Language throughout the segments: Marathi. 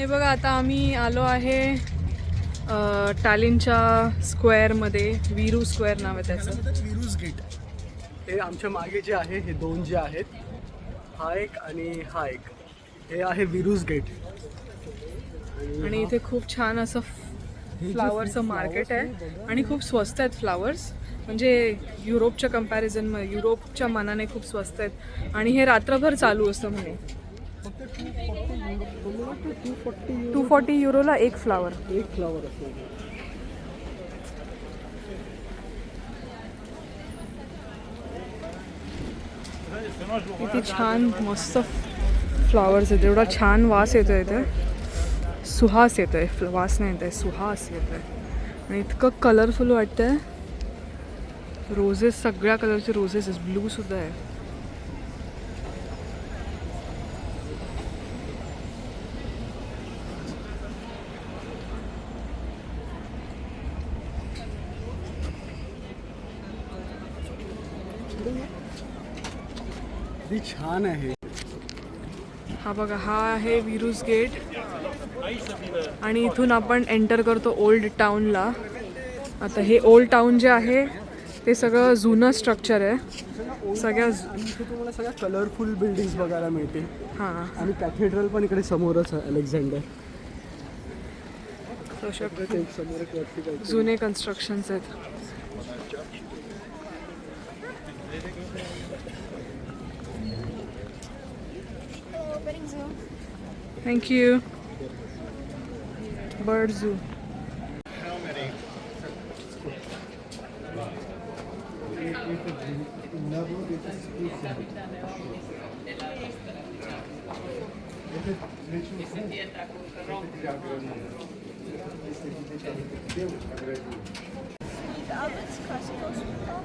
हे बघा आता आम्ही आलो आहे टालिनच्या स्क्वेअरमध्ये वीरू स्क्वेअर नाव आहे त्याचं. Viru's gate. हे आमच्या मागे जे आहे हे दोन जे आहेत हा एक आणि हा एक. हे आहे विरूज गेट. आणि इथे खूप छान असं फ्लावरचं मार्केट आहे आणि खूप स्वस्त आहेत फ्लावर्स. म्हणजे युरोपच्या कंपॅरिझन युरोपच्या मानाने खूप स्वस्त आहेत. आणि हे रात्रभर चालू असतं म्हणे. टू फॉर्टी युरोला एक फ्लावर. एक फ्लावर किती छान मस्त फ्लॉवर्स आहेत एवढा छान वास येतो इथे. सुहास येतो आहे वास नाही येत आहे सुहास येतो आहे आणि इतकं कलरफुल वाटतं आहे रोजेस सगळ्या कलरचे रोजेस आहेत ब्लू सुद्धा आहे. किती छान आहे. हा बघा हा आहे विरूज गेट. आणि इथून आपण एंटर करतो ओल्ड टाऊनला. आता हे ओल्ड टाऊन जे आहे ते सगळं जुनं स्ट्रक्चर आहे. सगळ्या तुम्हाला सगळ्या कलरफुल बिल्डिंग्स बघायला मिळतील. हां. आणि कॅथेड्रल पण इकडे समोरच आहे अलेक्झांडर. जुने कन्स्ट्रक्शन्स आहेत. Thank you. Bird Zoo. Albert's Crossing Hospital,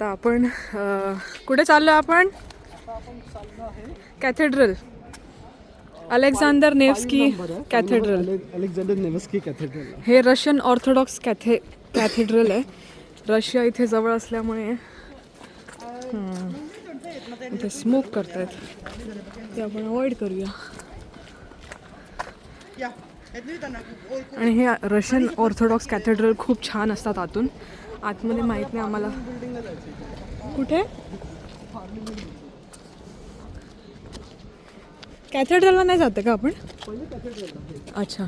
आता आपण कुठे चाललो आपण? Cathedral. Alexander Nevsky cathedral. Alexander Nevsky cathedral हे रशियन ऑर्थोडॉक्स कॅथे कॅथेड्रल आहे. रशिया इथे जवळ असल्यामुळे इथे स्मोक करतायत. ते आपण अवॉइड करूया. आणि हे रशियन ऑर्थोडॉक्स कॅथेड्रल खूप छान असतात आतून. आतमध्ये माहीत नाही आम्हाला. कुठे? कॅथेड्रलला नाही जाते का आपण? अच्छा.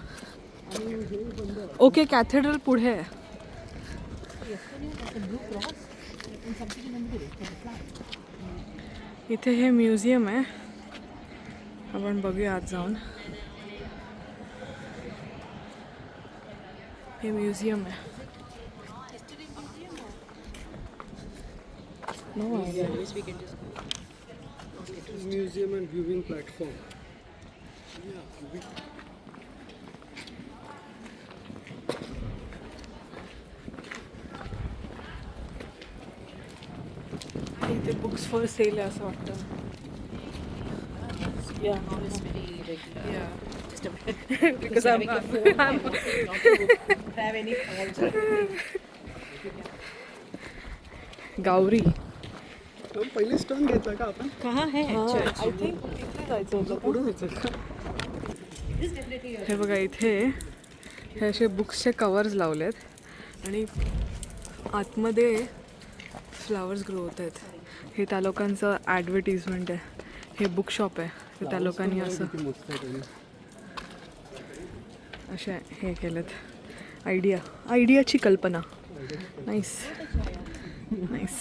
ओके कॅथेड्रल पुढे आहे. इथे हे म्युझियम आहे. आपण बघूया आज जाऊन. हे म्युझियम आहे. No idea. Museum and viewing platform इथे बुक्स फॉर सेल आहे असं वाटतं या या because I'm, I'm गावरी पहिली स्टोन घेतला का आपण? कहा है आय थिंक इथे जायचं होतं. पुढे जायचं का? हे बघा इथे हे असे बुक्सचे कवर्स लावलेत. आणि आतमध्ये फ्लावर्स ग्रो होत आहेत हे त्या लोकांचं ॲडव्हर्टिजमेंट आहे. हे बुक शॉप आहे. तर त्या लोकांनी असं. असे हे केलेत. आयडिया आयडियाची कल्पना. नाईस नाईस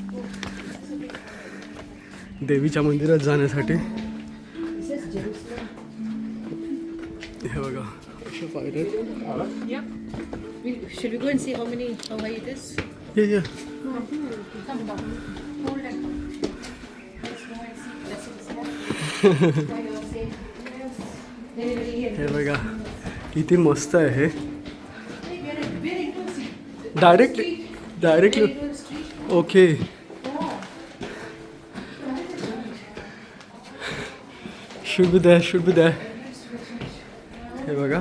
देवीच्या मंदिरात जाण्यासाठी. हे बघा हे बघा किती मस्त आहे हे. Direct direct okay should be द्या शुड बी द्या हे बघा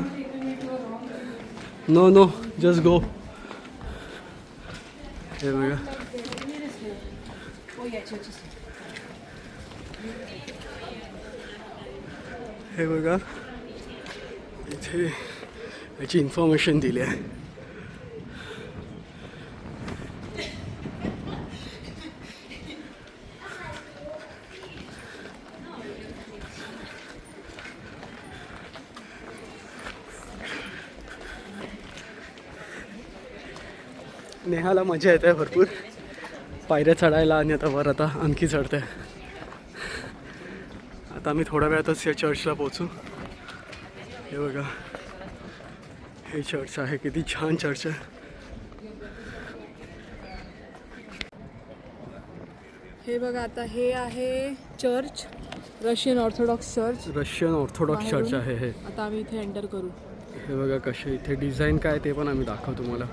नो नो जस्ट गो हे बघा हे बघा इथे याची इन्फॉर्मेशन दिली आहे नेहाला मजा येते भरपूर. पायऱ्या चढायला आणि आता वर आता आणखी चढते. आता आम्ही थोड्या वेळातच या चर्चला पोचू हे बघा. हे चर्च आहे किती छान चर्च आहे. हे बघा आता हे आहे church Russian orthodox church Russian orthodox church आहे हे. आता आम्ही इथे एंटर करू. हे बघा कसे इथे डिझाईन काय ते पण आम्ही दाखवतो तुम्हाला.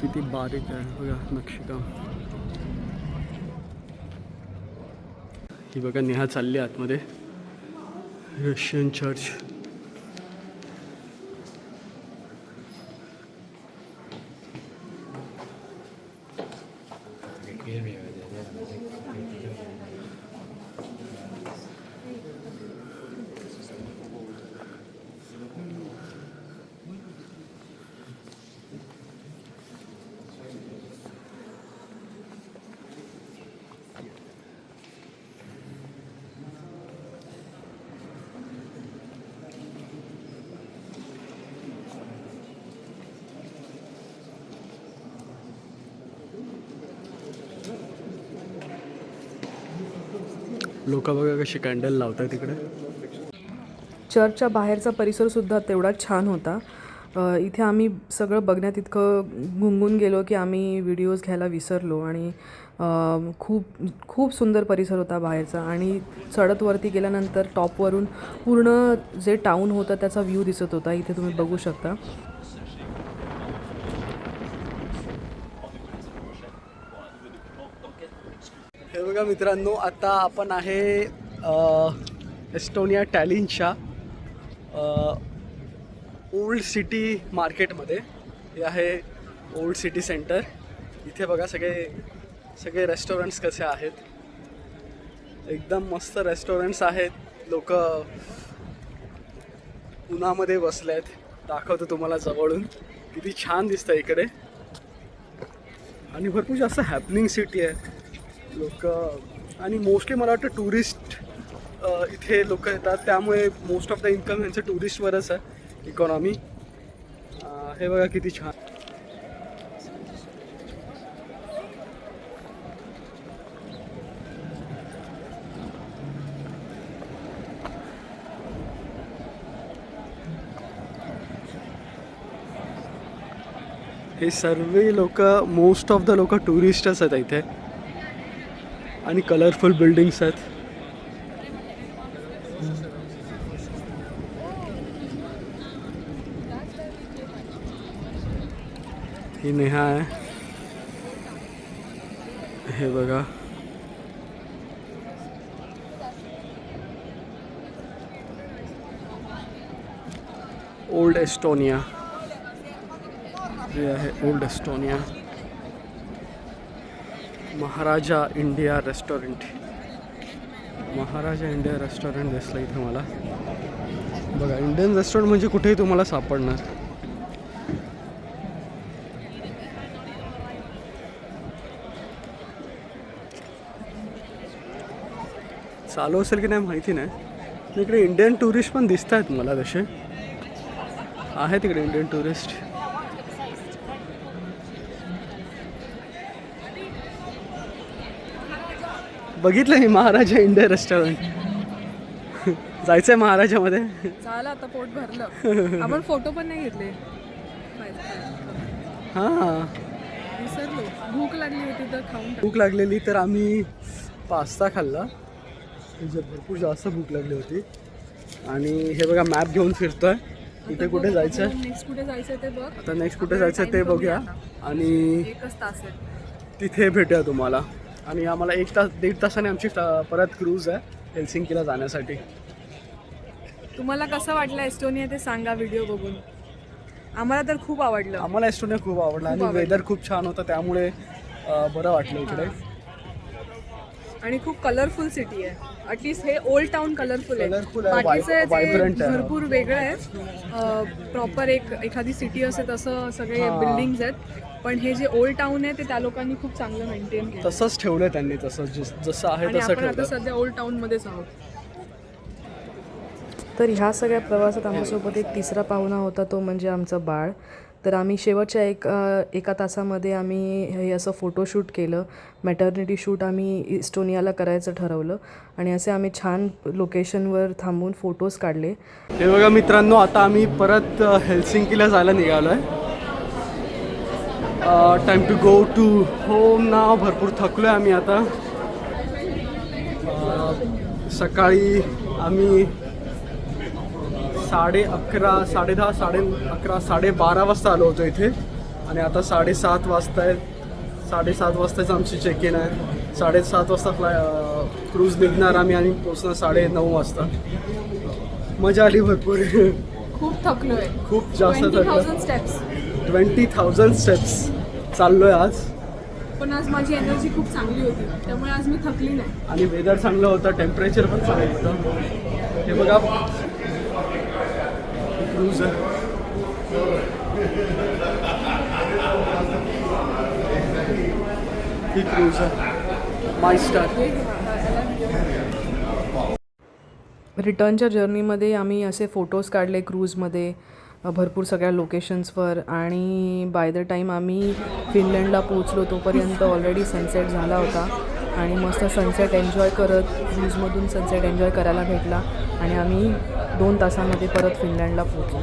किती बारीक आहे बघा नक्षीकाम. ही बघा नेहा चालली आतमध्ये. रशियन चर्च लोक बघा कशी कॅन्डल लावतात तिकडे. चर्चच्या बाहेरचा परिसरसुद्धा तेवढाच छान होता. इथे आम्ही सगळं बघण्यात इतकं गुंगून गेलो की आम्ही व्हिडिओज घ्यायला विसरलो आणि खूप खूप सुंदर परिसर होता बाहेरचा आणि चढत वरती गेल्यानंतर टॉपवरून पूर्ण जे टाऊन होतं त्याचा व्ह्यू दिसत होता. इथे तुम्ही बघू शकता हे बघा मित्रांनो आता आपण आहे एस्टोनिया टॅलिनच्या ओल्ड सिटी मार्केटमध्ये. हे आहे ओल्ड सिटी सेंटर. इथे बघा सगळे सगळे रेस्टॉरंट्स कसे आहेत. एकदम मस्त रेस्टॉरंट्स आहेत. लोक उन्हामध्ये बसले आहेत दाखवतो तुम्हाला जवळून. किती छान दिसतं इकडे. आणि भरपूर जास्त हॅपनिंग सिटी आहे. लोक आणि मोस्टली मला वाटतं टुरिस्ट इथे लोक येतात. त्यामुळे मोस्ट ऑफ द इन्कम यांचं टुरिस्टवरच आहे इकॉनॉमी. हे बघा किती छान. हे सर्व लोक मोस्ट ऑफ द लोक टुरिस्टच आहेत इथे. आणि कलरफुल बिल्डिंग्स आहेत. ही नेहा आहे. हे बघा. ओल्ड एस्टोनिया हे आहे old Estonia Maharaja India restaurant. Maharaja India restaurant दिसलं इथे मला. बघा इंडियन रेस्टॉरंट म्हणजे कुठेही तुम्हाला सापडणार. चालू असेल की नाही माहिती नाही. इकडे इंडियन टुरिस्ट पण दिसत आहेत मला तसे. आहे तिकडे इंडियन टुरिस्ट. बघितलं मी महाराजा इंडिया रेस्टॉरंट जायचंय महाराजामध्ये. झालं आता पोट भरलं. आपण फोटो पण नाही घेतले. हां. विसरलो. भूक लागली होती तर खाऊन भूक लागलेली तर आम्ही पास्ता खाल्ला. म्हणजे भरपूर जास्त भूक लागली होती. आणि हे बघा मॅप घेऊन फिरतोय. इथे कुठे जायचं नेक्स्ट कुठे जायचं ते बघ. आता नेक्स्ट कुठे जायचं ते बघूया. आणि एकच तास आहे. तिथे भेटूया तुम्हाला. आणि आम्हाला एक तास दीड तासाने आमची परत क्रूज आहे हेल्सिंकीला जाण्यासाठी. तुम्हाला कसं वाटलं एस्टोनिया ते सांगा व्हिडिओ बघून? आम्हाला तर खूप आवडलं. आम्हाला एस्टोनिया खूप आवडला आणि. वेदर खूप छान होतं त्यामुळे बरं वाटलं इकडे. आणि खूप कलरफुल सिटी आहे. अटलिस्ट हे ओल्ड टाउन कलरफुल आहे. बाकीचं. भरपूर वेगळं आहे. प्रॉपर एक एखादी सिटी असे तसं सगळे. बिल्डिंग्स आहेत. पण हे जे ओल्ड टाउन आहे ते त्या लोकांनी खूप चांगलं मेंटेन केलं तसंच ठेवलं त्यांनी तसं जस- जसं आहे आणि तसं आपण आता ठेवलं सध्या ओल्ड टाउन मध्येच आहोत. तर ह्या सगळ्या प्रवासात आमच्यासोबत एक तिसरा पाहुणा होता तो म्हणजे आमचं बाळ. तर आम्ही शेवटच्या एक अ, एका तासामध्ये आम्ही हे असं फोटोशूट केलं. मॅटर्निटी शूट आम्ही इस्टोनियाला करायचं ठरवलं. आणि असे आम्ही छान लोकेशनवर थांबून फोटोज काढले. हे बघा मित्रांनो आता आम्ही परत अ, हेल्सिंकीला जायला निघालो आहे time to go to home नाव भरपूर थकलो आहे आम्ही आता. सकाळी आम्ही साडे अकरा साडे दहा साडे अकरा साडे बारा वाजता आलो होतो इथे. आणि आता साडेसात वाजता आहेत. साडेसात वाजताच आमची चेक इन आहे साडेसात वाजता फ्लाय क्रूज निघणार आम्ही आणि पोचणार साडे नऊ वाजता. मजा आली भरपूर. खूप थकलोय. खूप जास्त थकलं ट्वेंटी थाउजंड स्टेप्स चाललोय आज. पण आज माझी एनर्जी खूप चांगली होती. त्यामुळे आज मी थकली नाही. आणि वेदर चांगलं होतं टेम्परेचर पण चांगलं होतं. हे बघा. क्रूज आहे ही क्रूज आहे माय स्टार रिटर्नच्या जर्नीमध्ये आम्ही असे फोटोज काढले क्रूजमध्ये भरपूर सगळ्या लोकेशन्सवर आणि बाय द टाईम आम्ही फिनलँडला पोचलो तोपर्यंत ऑलरेडी सनसेट झाला होता. आणि मस्त सनसेट एन्जॉय करत क्रूजमधून सनसेट एन्जॉय करायला भेटला. आणि आम्ही दोन तासामध्ये परत फिनलँडला पोचलो